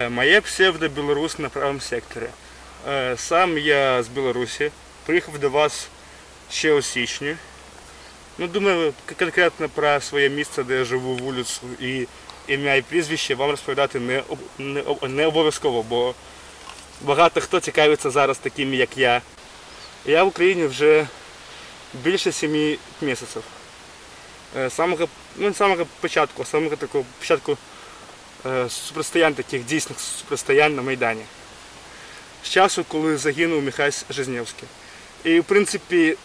Е, Моє псевдо Білорус на правому секторі. Е, Сам я з Білорусі, приїхав до вас ще у січні. Ну, думаю, конкретно про своє місце, де я живу, вулицю і ім'я і прізвище вам розповідати не, не, не обов'язково, бо багато хто цікавиться зараз такими, як я. Я в Україні вже більше семи місяців. Е, самого, ну, самого початку, з самого такого початку е, супростоянь, таких дійсних супростоянь на Майдані. З часу, коли загинув Михайло Жизнєвський. І, в принципі,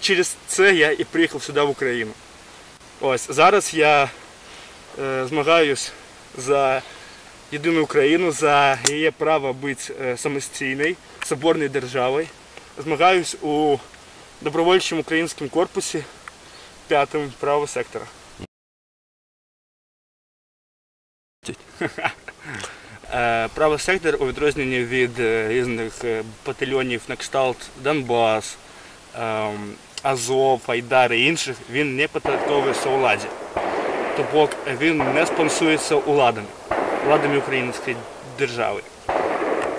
через це я і приїхав сюди в Україну. Ось зараз я е, змагаюсь за єдину Україну, за її право бути е, самостійною, соборною державою. Змагаюсь у добровольчому українському корпусі п'ятому правого сектора. Е, Правий сектор у відрозненні від е, різних е, батальйонів на кшталт Донбас, ем, Азов, Айдар і інших, він не підпорядковується владі. Тобто він не спонсується уладами, владами української держави.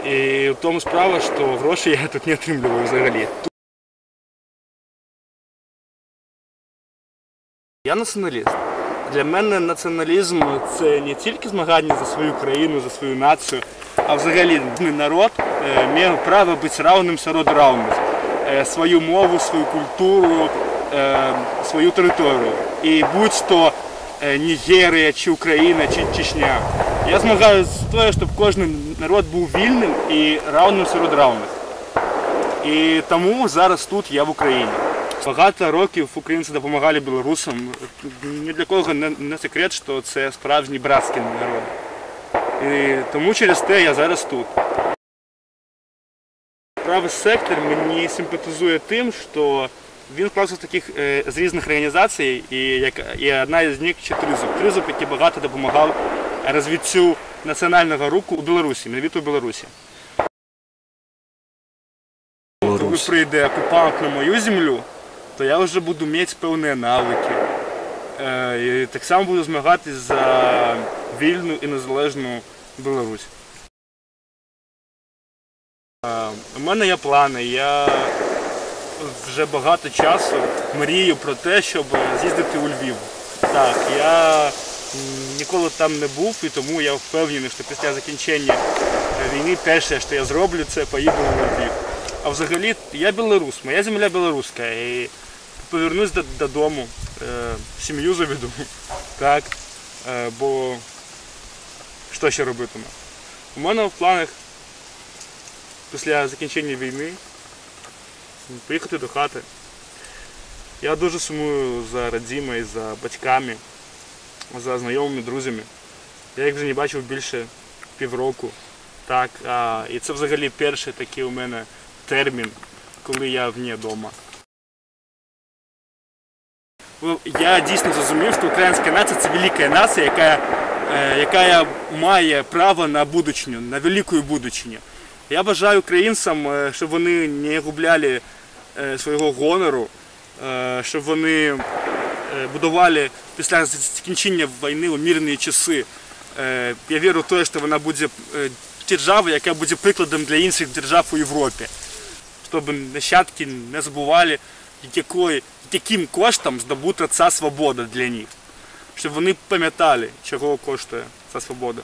І в тому справа, що гроші я тут не отримую взагалі. Я націоналіст. Для мене націоналізм це не тільки змагання за свою країну, за свою націю, а взагалі народ е, має право бути равним серед равних. Е, Свою мову, свою культуру, е, свою територію. І будь-то Нігерія, чи Україна, чи Чечня. Я змагаюся з того, щоб кожен народ був вільним і равним серед равних. І тому зараз тут я в Україні. Багато років українці допомагали білорусам. Ні для кого не, секрет, що це справжній братський народ. І тому через те я зараз тут. Правий сектор мені симпатизує тим, що він складається з таких е, з різних організацій, і, як, і одна з них чи Тризуб. Тризуб, який багато допомагав розвиттю національного руху у Білорусі, навіть у Білорусі. Коли прийде окупант на мою землю, то я вже буду мати певні навики. Е, І так само буду змагатися за вільну і незалежну Білорусь. Е, У мене є плани. Я вже багато часу мрію про те, щоб з'їздити у Львів. Так, я ніколи там не був, і тому я впевнений, що після закінчення війни перше, що я зроблю, це поїду у Львів. А взагалі я білорус, моя земля білоруська. І повернусь додому, е, сім'ю заведу. Так. Е, бо що ще робитиму? У мене в планах після закінчення війни поїхати до хати. Я дуже сумую за родзімою, за батьками, за знайомими, друзями. Я їх вже не бачив більше півроку. Так, а, і це взагалі перший такий у мене термін, коли я вне вдома. Ну, Я дійсно зрозумів, що українська нація це велика нація, яка, е, яка має право на будучню, на велику будучню. Я бажаю українцям, е, щоб вони не губляли е, свого гонору, щоб вони будували після закінчення війни у мирні часи. Я вірю в те, що вона буде державою, яка буде прикладом для інших держав у Європі. Щоб нащадки не забували, якої, яким коштом здобута ця свобода для них. Щоб вони пам'ятали, чого коштує ця свобода.